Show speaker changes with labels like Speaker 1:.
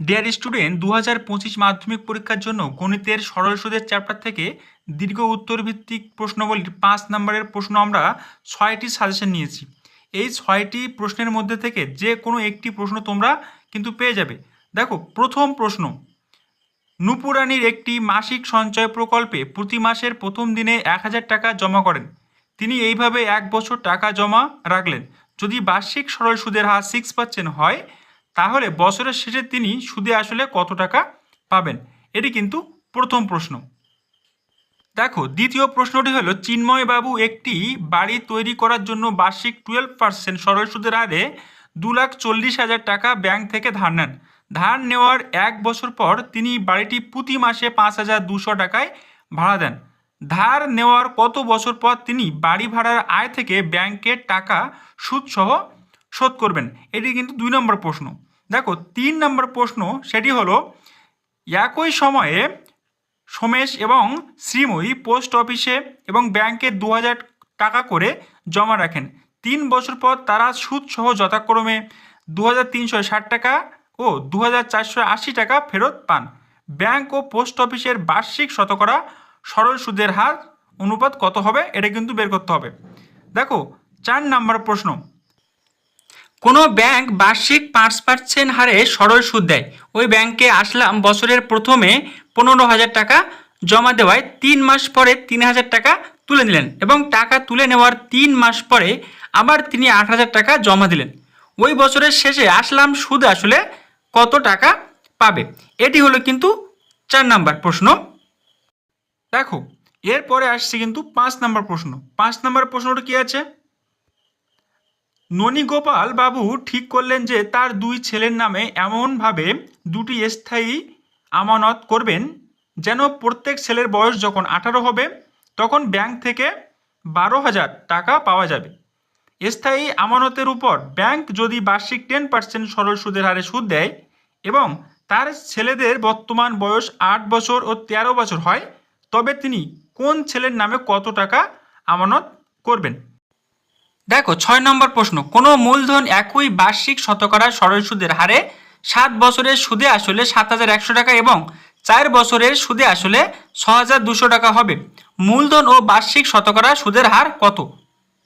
Speaker 1: Dear student দু হাজার পঁচিশ মাধ্যমিক পরীক্ষার জন্য গণিতের সরল সুদের চ্যাপ্টার থেকে দীর্ঘ উত্তর ভিত্তিক প্রশ্নগুলির পাঁচ নম্বরের প্রশ্ন আমরা ছয়টি সাজেশন নিয়েছি। এই ছয়টি প্রশ্নের মধ্যে থেকে যে কোনো একটি প্রশ্ন তোমরা কিন্তু পেয়ে যাবে। দেখো, প্রথম প্রশ্ন, নুপুরানির একটি মাসিক সঞ্চয় প্রকল্পে প্রতি মাসের প্রথম দিনে এক হাজার টাকা জমা করেন। তিনি এইভাবে এক বছর টাকা জমা রাখলেন। যদি বার্ষিক সরল সুদের হার সিক্স পার্সেন্ট হয় তাহলে বছরের শেষে তিনি সুদে আসলে কত টাকা পাবেন? এটি কিন্তু প্রথম প্রশ্ন। দেখো, দ্বিতীয় প্রশ্নটি হলো চিন্ময়বাবু একটি বাড়ি তৈরি করার জন্য বার্ষিক টুয়েলভ পার্সেন্ট সরল সুদের হারে দু লাখ চল্লিশ হাজার টাকা ব্যাংক থেকে ধার নেন। ধার নেওয়ার এক বছর পর তিনি বাড়িটি প্রতি মাসে পাঁচ হাজার দুশো টাকায় ভাড়া দেন। ধার নেওয়ার কত বছর পর তিনি বাড়ি ভাড়ার আয় থেকে ব্যাংকের টাকা সুদসহ শোধ করবেন? এটি কিন্তু দুই নম্বর প্রশ্ন। দেখো, তিন নম্বর প্রশ্ন সেটি হলো, একই সময়ে সোমেশ এবং শ্রীময়ী পোস্ট অফিসে এবং ব্যাংকে দু হাজার টাকা করে জমা রাখেন। তিন বছর পর তারা সুদসহ যথাক্রমে দু হাজার তিনশো ষাট টাকা ও দু হাজার চারশো আশি টাকা ফেরত পান। ব্যাংক ও পোস্ট অফিসের বার্ষিক শতকরা সরল সুদের হার অনুপাত কত হবে, এটা কিন্তু বের করতে হবে। দেখো, চার নাম্বার প্রশ্ন। কোনো ব্যাংক বার্ষিক পাঁচ পার্সেন্ট হারে সরল সুদ দেয়। ওই ব্যাংকে আসলাম বছরের প্রথমে পনেরো হাজার টাকা জমা দেওয়ায় তিন মাস পরে তিন হাজার টাকা তুলে নিলেন এবং টাকা তুলে নেওয়ার তিন মাস পরে আবার তিনি আট হাজার টাকা জমা দিলেন। ওই বছরের শেষে আসলাম সুদ আসলে কত টাকা পাবে? এটি হলো কিন্তু চার নাম্বার প্রশ্ন। দেখো, এরপরে আসছে কিন্তু পাঁচ নাম্বার প্রশ্ন। পাঁচ নাম্বার প্রশ্নটা কি আছে? ননীগোপাল বাবু ঠিক করলেন যে তার দুই ছেলের নামে এমনভাবে দুটি স্থায়ী আমানত করবেন, যেন প্রত্যেক ছেলের বয়স যখন আঠারো হবে, তখন ব্যাংক থেকে বারো হাজার টাকা পাওয়া যাবে। স্থায়ী আমানতের উপর ব্যাংক যদি বার্ষিক টেন পার্সেন্ট সরল সুদের হারে সুদ দেয় এবং তার ছেলেদের বর্তমান বয়স আট বছর ও তেরো বছর হয়, তবে তিনি কোন ছেলের নামে কত টাকা আমানত করবেন? দেখো, ছয় নম্বর প্রশ্ন। কোনো মূলধন একই বার্ষিক শতকরা সরল সুদের হারে সাত বছরের সুদে আসলে সাত হাজার একশো টাকা এবং চার বছরের সুদে আসলে ছ হাজার দুশো টাকা হবে। মূলধন ও বার্ষিক শতকরা সুদের হার কত?